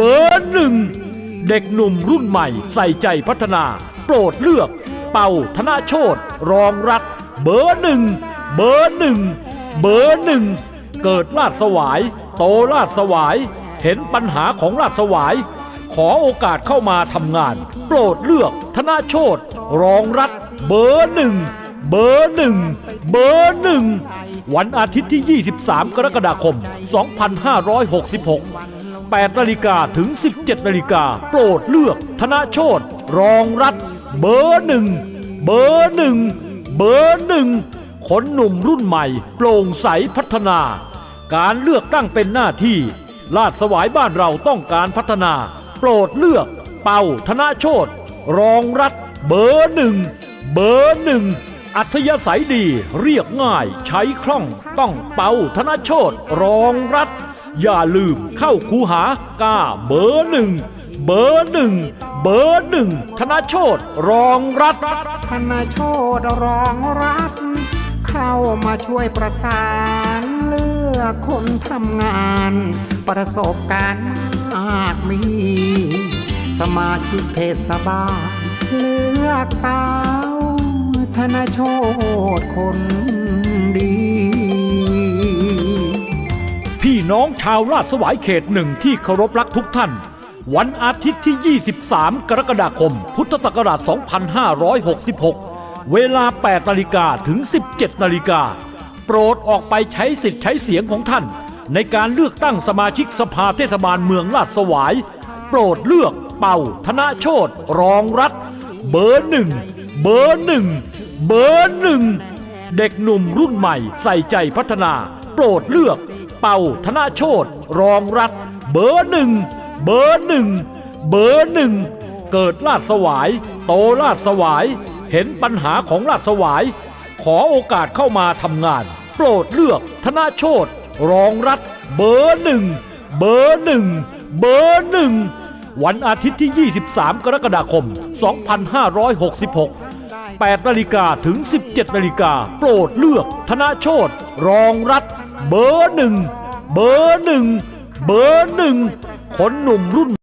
เบอร์หนึ่ง เด็กหนุ่มรุ่นใหม่ใส่ใจพัฒนา โปรดเลือก เป่าธนาโชตรองรัฐเบอร์หนึ่ง เบอร์หนึ่ง เบอร์หนึ่ง เกิดลาดสวาย โตลาดสวาย เห็นปัญหาของลาดสวาย ขอโอกาสเข้ามาทำงาน โปรดเลือกธนาโชตรองรัฐเบอร์หนึ่ง เบอร์หนึ่งเบอร์หนึ่งวันอาทิตย์ที่ 23 กรกฎาคม 2566 8นาฬิกาถึง 17นาฬิกาโปรดเลือก ธนาโชตรองรัฐ เบอร์หนึ่งเบอร์หนึ่งเบอร์หนึ่งคนหนุ่มรุ่นใหม่ โปร่งใสพัฒนา การเลือกตั้งเป็นหน้าที่ลาดสวายบ้านเราต้องการพัฒนา โปรดเลือก เป่าธนาโชตรองรัฐ เบอร์หนึ่งเบอร์หนึ่ง อัธยาศัยดีเรียกง่าย ใช้คล่อง ต้องเป่าธนโชตรองรัฐ อย่าลืมเข้าคูหากาเบอร์หนึ่งเบอร์หนึ่งเบอร์หนึ่งธนโชตรองรัฐธนโชดรองรัฐ เข้ามาช่วยประสานเลือกคนทำงาน ประสบการณ์มากมี สมาชิกเทศบาลเลือกตา นาโชดคนดี พี่น้องชาวราชสวายเขตหนึ่งที่เคารพรักทุกท่าน วันอาทิตย์ที่ 23 กรกฎาคม พุทธศักราช 2566 เวลา 8 นาฬิกาถึง 17 นาฬิกา โปรดออกไปใช้สิทธิ์ใช้เสียงของท่าน ในการเลือกตั้งสมาชิกสภาเทศบาลเมืองราชสวาย โปรดเลือกเป่า ธนโชตรองรัฐ เบอร์หนึ่ง เบอร์หนึ่ง เบอร์หนึ่ง เด็กหนุ่มรุ่นใหม่ใส่ใจพัฒนา โปรดเลือก เป่าธนาโชตรองรัฐ เบอร์หนึ่ง เบอร์หนึ่ง เบอร์หนึ่ง เกิดลาดสวาย โตลาดสวาย เห็นปัญหาของลาดสวาย ขอโอกาสเข้ามาทำงาน โปรดเลือกธนาโชตรองรัฐ เบอร์หนึ่ง เบอร์หนึ่ง เบอร์หนึ่ง วันอาทิตย์ที่ 23 กรกฎาคม 2566 8นาฬิกาถึง 17นาฬิกาโปรดเลือก ธนาโชตรองรัฐ เบอร์หนึ่ง เบอร์หนึ่ง เบอร์หนึ่งคนหนุ่มรุ่น